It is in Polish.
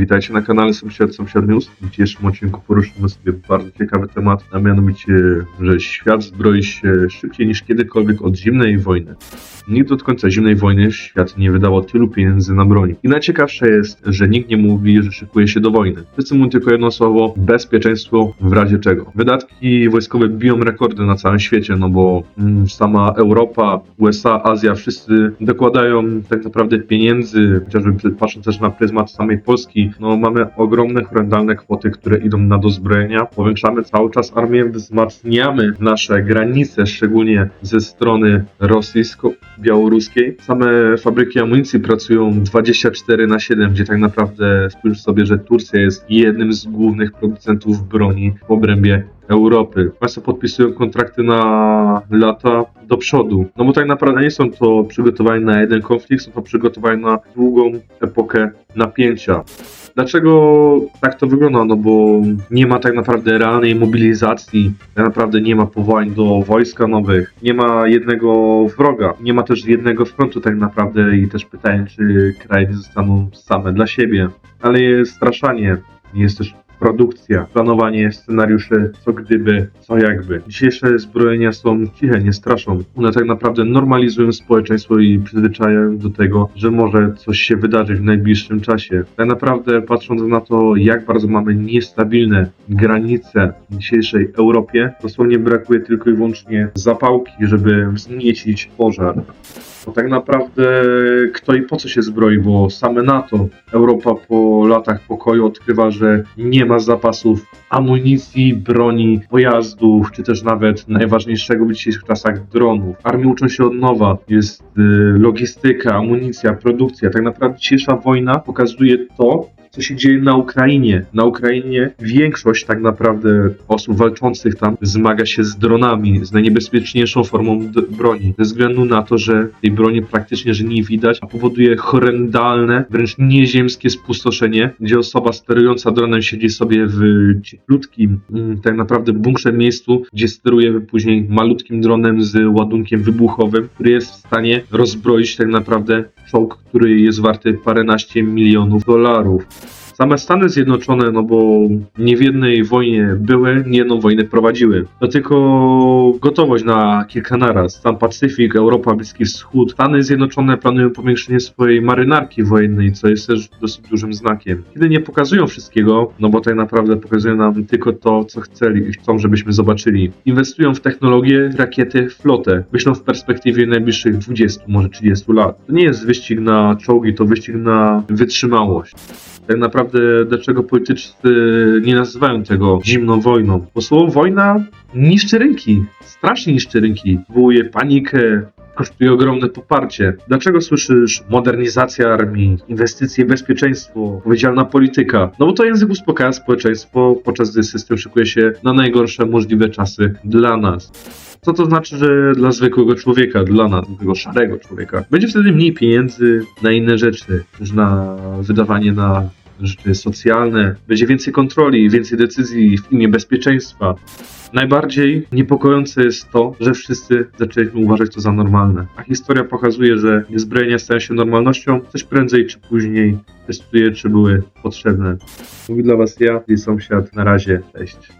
Witajcie na kanale Sąsiad Sąsiad News. W dzisiejszym odcinku poruszymy sobie bardzo ciekawy temat, a mianowicie, że świat zbroi się szybciej niż kiedykolwiek od zimnej wojny. Nigdy od końca zimnej wojny świat nie wydało tylu pieniędzy na broń. I najciekawsze jest, że nikt nie mówi, że szykuje się do wojny. Wszyscy mówią tylko jedno słowo, bezpieczeństwo w razie czego. Wydatki wojskowe biją rekordy na całym świecie, no bo mm, sama Europa, USA, Azja, wszyscy dokładają tak naprawdę pieniędzy, chociażby patrząc też na pryzmat samej Polski, no mamy ogromne, horrendalne kwoty, które idą na dozbrojenia. Powiększamy cały czas armię, wzmacniamy nasze granice, szczególnie ze strony rosyjsko-białoruskiej. Same fabryki amunicji pracują 24 na 7, gdzie tak naprawdę spójrz sobie, że Turcja jest jednym z głównych producentów broni w obrębie Europy. Państwo podpisują kontrakty na lata do przodu. No bo tak naprawdę nie są to przygotowania na jeden konflikt, są to przygotowania na długą epokę napięcia. Dlaczego tak to wygląda? No bo nie ma tak naprawdę realnej mobilizacji, tak naprawdę nie ma powołań do wojska nowych, nie ma jednego wroga, nie ma też jednego frontu tak naprawdę i też pytanie, czy kraje nie zostaną same dla siebie. Ale jest straszanie, jest też produkcja, planowanie scenariuszy, co gdyby, co jakby. Dzisiejsze zbrojenia są ciche, nie straszą. One tak naprawdę normalizują społeczeństwo i przyzwyczajają do tego, że może coś się wydarzyć w najbliższym czasie. Tak naprawdę patrząc na to, jak bardzo mamy niestabilne granice w dzisiejszej Europie, dosłownie brakuje tylko i wyłącznie zapałki, żeby wzniecić pożar. Bo tak naprawdę kto i po co się zbroi, bo same NATO, Europa po latach pokoju odkrywa, że nie ma zapasów amunicji, broni, pojazdów, czy też nawet najważniejszego w dzisiejszych czasach dronów. Armie uczą się od nowa, jest y, logistyka, amunicja, produkcja. Tak naprawdę dzisiejsza wojna pokazuje to, co się dzieje na Ukrainie. Na Ukrainie większość tak naprawdę osób walczących tam zmaga się z dronami, z najniebezpieczniejszą formą broni. Ze względu na to, że tej broni praktycznie że nie widać, a powoduje horrendalne, wręcz nieziemskie spustoszenie, gdzie osoba sterująca dronem siedzi sobie w cieplutkim, mm, tak naprawdę bunkrze miejscu, gdzie steruje później malutkim dronem z ładunkiem wybuchowym, który jest w stanie rozbroić tak naprawdę czołg, który jest warty paręnaście milionów dolarów. Same Stany Zjednoczone, no bo nie w jednej wojnie były, nie jedną wojnę prowadziły. To tylko gotowość na kilka naraz. Sam Pacyfik, Europa, Bliski Wschód. Stany Zjednoczone planują powiększenie swojej marynarki wojennej, co jest też dosyć dużym znakiem. Kiedy nie pokazują wszystkiego, no bo tak naprawdę pokazują nam tylko to, co chcieli i chcą, żebyśmy zobaczyli. Inwestują w technologię, rakiety, flotę. Myślą w perspektywie najbliższych 20, może 30 lat. To nie jest wyścig na czołgi, to wyścig na wytrzymałość tak naprawdę dlaczego politycy nie nazywają tego zimną wojną. Bo słowo wojna niszczy rynki, strasznie niszczy rynki, wywołuje panikę, kosztuje ogromne poparcie. Dlaczego słyszysz modernizacja armii, inwestycje, bezpieczeństwo, odpowiedzialna polityka? No bo to język uspokaja społeczeństwo, podczas gdy system szykuje się na najgorsze możliwe czasy dla nas. Co to znaczy, że dla zwykłego człowieka, dla nas, zwykłego szarego człowieka, będzie wtedy mniej pieniędzy na inne rzeczy, niż na wydawanie na socjalne, będzie więcej kontroli, więcej decyzji w imię bezpieczeństwa. Najbardziej niepokojące jest to, że wszyscy zaczęliśmy uważać to za normalne. A historia pokazuje, że zbrojenia stają się normalnością, coś prędzej czy później testuje, czy były potrzebne. Mówi dla Was ja i sąsiad. Na razie, cześć.